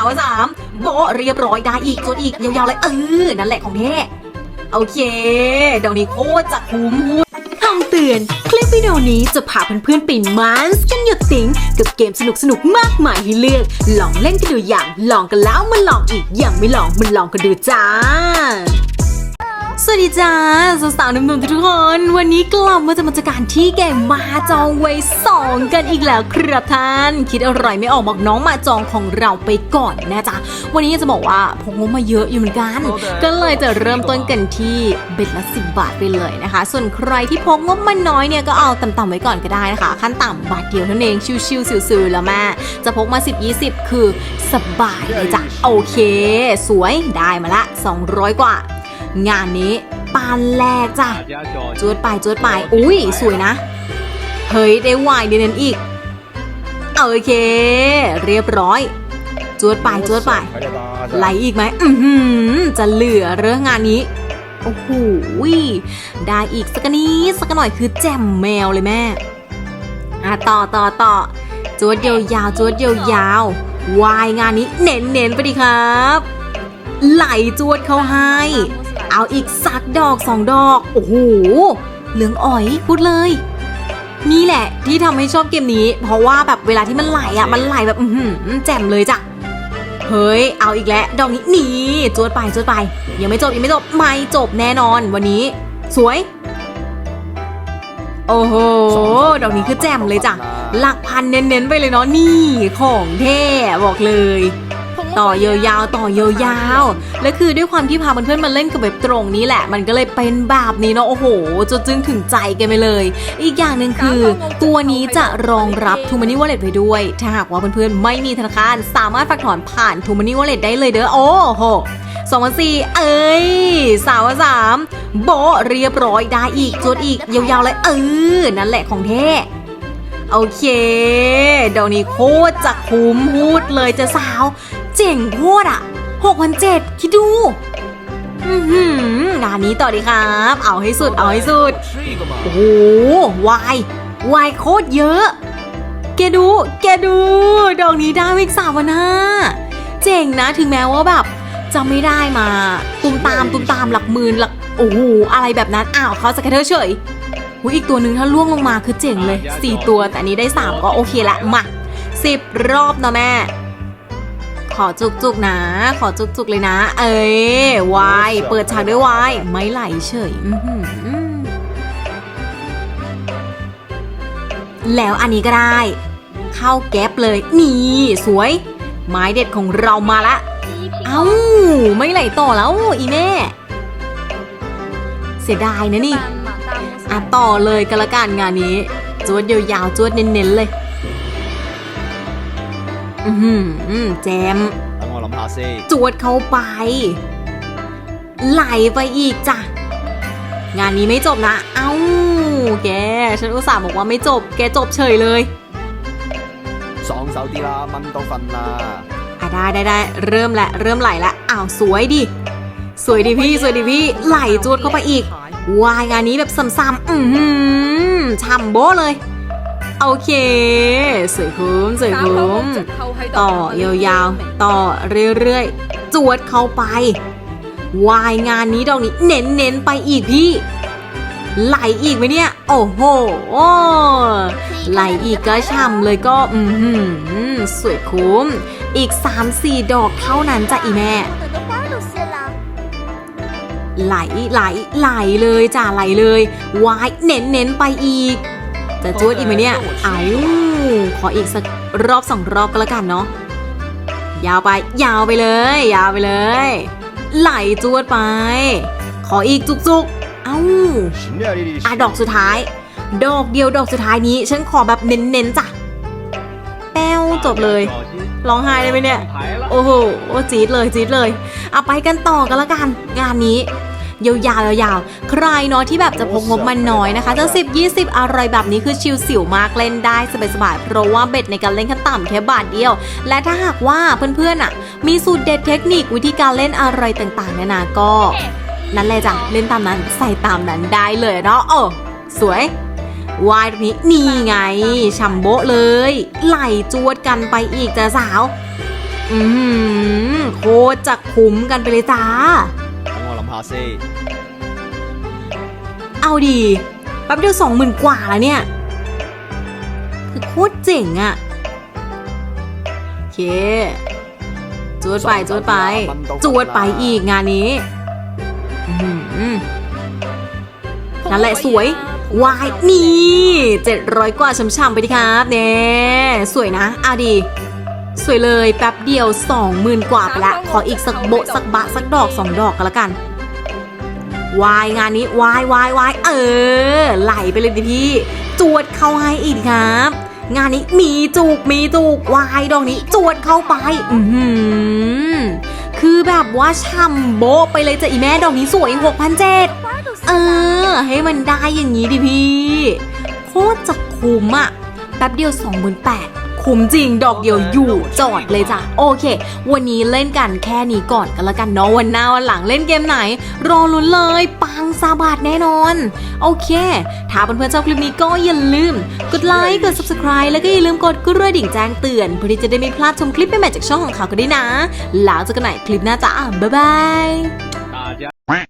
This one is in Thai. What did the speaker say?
าวสามโบเรียบร้อยได้อีกจนอีกยาวๆเลยเออนั่นแหละของแท้โอเคเดี๋ยวนี้โคตรจะคุ้มคำเตือน คลิปวิดีโอนี้จะพาเพื่อนๆไปมันส์กันหยดติงกับเกมสนุกๆมากมายให้เลือก ลองเล่นกันดูอย่าง ลองกันแล้วมาลองอีกอย่างไม่ลองมันลองกันดูจ้า สวัสดีจ้าสาวๆหนุ่มๆทุกคน วันนี้กลับมาจะมาจัดการที่เกมมาจองไว้สองกันอีกแล้วครับท่าน คิดอะไรไม่ออกบอกน้องมาจองของเราไปก่อนนะจ๊ะ วันนี้จะบอกว่าพกงบมาเยอะอยู่เหมือนกัน ก็เลยจะเริ่มต้นกันที่เบ็ดละ10บาทไปเลยนะคะ ส่วนใครที่พกงบมาน้อยเนี่ยก็เอาต่ำๆไว้ก่อนก็ได้นะคะ ขั้นต่ำบาทเดียวเท่านั้นเองชิวๆซิวๆแล้วแม่จะพกมา 10 20 คือสบายเลยจ้ะโอเค สวยได้มาละ 200 กว่า งานนี้ปานแรกจ้ะจวดไปจวดไปอุ้ยสวยนะ เฮ้ยได้วายเดนนั้นอีกโอเค เรียบร้อยจวดไปจวดไปไหลอีกไหมอือหือจะเหลือเรื่องงานนี้ โอ้โหได้อีกสักนิดสักหน่อยคือแจ่มแมวเลยแม่อะต่อต่อต่อจวดยาวๆจวดยาวๆวายงานนี้เน้นเน้นๆไปดิครับ ไหลจวดเขาให้ เอาอีกสักดอกสองดอก โอ้โห เหลืองอ๋อยพูดเลย นี่แหละที่ทำให้ชอบเกมนี้ เพราะว่าแบบเวลาที่มันไหลอะ มันไหลแบบ อือหือแจ่มเลยจ้ะ เฮ้ย เอาอีกแล้ว ดอกนี้นี่จวดไปจวดไป ยังไม่จบยังไม่จบ ไม่จบแน่นอนวันนี้ สวย โอ้โห ดอกนี้คือแจ่มเลยจ้ะ หลักพันเน้นๆไปเลยเนาะ นี่ของแท้บอกเลย ต่อยาวๆต่อยาวๆและคือด้วยความที่พาเพื่อนๆมาเล่นกับแบบตรงนี้แหละ มันก็เลยเป็นแบบนี้เนาะโอ้โหจนจึงถึงใจกันไปเลย อีกอย่างหนึ่งคือ ตัวนี้จะรองรับ t ูมันนี่วอลเล็ตไว้ด้วย ถ้าหากว่าเพื่อนๆไม่มีธนาคารสามารถฝากถอนผ่าน t ูมันนี่วอลเล็ตได้เลยเด้อโอ้โหสองพันสี่เอ้ยสามพันสามโบเรียบร้อยได้อีกจดอีกยาวๆเลยเออนั่นแหละของแท้โอเค เดี๋ยวนี้โคตรจะคุ้มพูดเลยจะสาว เจ๋งโคตรอะหกพันเจ็ดคิดดูงานนี้ต่อดีครับ เอาให้สุด เอาให้สุด โอ้โหวายวายโคตรเยอะ แกดู แกดู ดอกนี้ได้อีกสามพันาเจ๋งนะถึงแม้ว่าแบบจะไม่ได้มา ตุมตามตุมตามหลักหมื่นหลัก โอ้โห อะไรแบบนั้น อ้าวเขาสแกเตอร์เฉยหูอีกตัวหนึ่งถ้าล่วงลงมาคือเจ๋งเลย 4 ตัวแต่นี้ได้ 3 ก็โอเคละมาสิบรอบนะแม่ อจุกๆนะ ขอจุกๆเลยนะ เอ้ยวายเปิดฉากด้วยวายไม่ไหลเฉยอื้อหือแล้วอันนี้ก็ได้ เข้าแก๊ปเลย นี่สวย ไม้เด็ดของเรามาละ เอ้า ไม่ไหลต่อแล้วอีแม่ เสียดายนะนี่อะต่อเลยกันละกันงานนี้ จวดยาวๆจวดเน้นๆเลย อือหือแจม 等我谂下先。 จวดเข้าไป ไหลไปอีกจ้ะ งานนี้ไม่จบนะ เอ้า แก ฉันอุตส่าห์บอกว่าไม่จบ แกจบเฉยเลย 爽手啲啦，蚊都瞓啦。 อ่ะได้ได้ได้เริ่มละเริ่มไหลละอ้าวสวยดิ สวยดิพี่ สวยดิพี่ ไหลจวดเข้าไปอีก วายงานนี้แบบซ้ำๆอือหือช่ำโบ้เลย โอเค สวยคุ้มสวยคุ้มต่อยาวๆ ต่อเรื่อยๆ จวดเข้าไป วายงานนี้ดอกนี้เน้นๆ ไปอีกพี่ ไหลอีกไหมเนี่ย โอ้โหไหลอีกก็ช่ำเลยก็อือหือสวยคุ้ม อีก 3-4 ดอกเท่านั้นจ้ะอีแม่ไหลไหลไหลเลยจ้ะไหลเลยวายเน้นเน้นๆไปอีก จะจวดอีกไหมเนี่ยเอาขออีกสักรอบสองรอบก็แล้วกันเนาะยาวไป ยาวไปเลย ยาวไปเลย ไหลจวดไป ขออีกจุกๆ เอา้าอะดอกสุดท้าย ดอกเดียวดอกสุดท้ายนี้ ฉันขอแบบเน้นๆจ้ะแป้วจบเลยร้องไห้ได้ไหมเนี่ย โอ้โหโอ้จี๊ดเลยจี๊ดเลย เอาไปกันต่อกันละกัน งานนี้ ยาวๆยาวๆ ใครเนาะที่แบบจะพกงบมันน้อยนะคะจะ10 20 อะไรแบบนี้คือชิลสิวมากเล่นได้สบายๆเพราะว่าเบ็ดในการเล่นขั้นต่ำแค่บาทเดียว และถ้าหากว่าเพื่อนๆอะ มีสูตรเด็ดเทคนิควิธีการเล่นอะไรต่างๆเนี่ยนะก็นั่นแหละจ้ะเล่นตามนั้นใส่ตามนั้นได้เลยเนาะโอ้สวยวายตรงนี้นี่ไงชัมโบะเลย ไหลจวดกันไปอีกจ้ะสาว อืมโคตรจะคุ้มกันไปเลยจ้า สิเอาดีแป๊บเดียวสองหมื่นกว่าแล้วเนี่ย คือโคตรเจ๋งอะโอเคจวดไปจวดไปจวดไปอีกงานนี้นั่นแหละสวยวายนี่เจ็ดร้อยกว่าช่ำๆไปดิครับเนี่ยสวยนะอาดี สวยเลยแป๊บเดียวสองหมื่นกว่าไปละ ขออีกสักโบสักบะสักดอกสองดอกก็แล้วกัน วายงานนี้วายวายวายเออ ไหลไปเลยดิพี่ จวดเข้าให้อีกครับ งานนี้มีจูกมีจูกวายดอกนี้ จวดเข้าไป อือหือคือแบบว่าช่ำโบไปเลยจ้ะอีแม่ดอกนี้สวย6 0 0เจ็ดเออ ให้มันได้อย่างนี้ดิพี่ โคตรจะคุ้มอะแป๊บเดียว28,000 คุ้มจริงดอกเดียวอยู่จอดเลยจ้ะโอเค วันนี้เล่นกันแค่นี้ก่อนกันละกันเนาะวันหน้าวันหลังเล่นเกมไหน รอลุ้นเลย ปังซาบาดแน่นอน โอเค ถ้าเพื่อนๆชอบคลิปนี้ก็อย่าลืม กดไลค์กด subscribe แล้วก็อย่าลืมกดกระดิ่งแจ้งเตือนเพื่อที่จะได้ไม่พลาดชมคลิปใหม่ๆจากช่องของเขาก็ได้นะแล้วเจอกันใหม่คลิปหน้าจ้าบ๊ายบาย。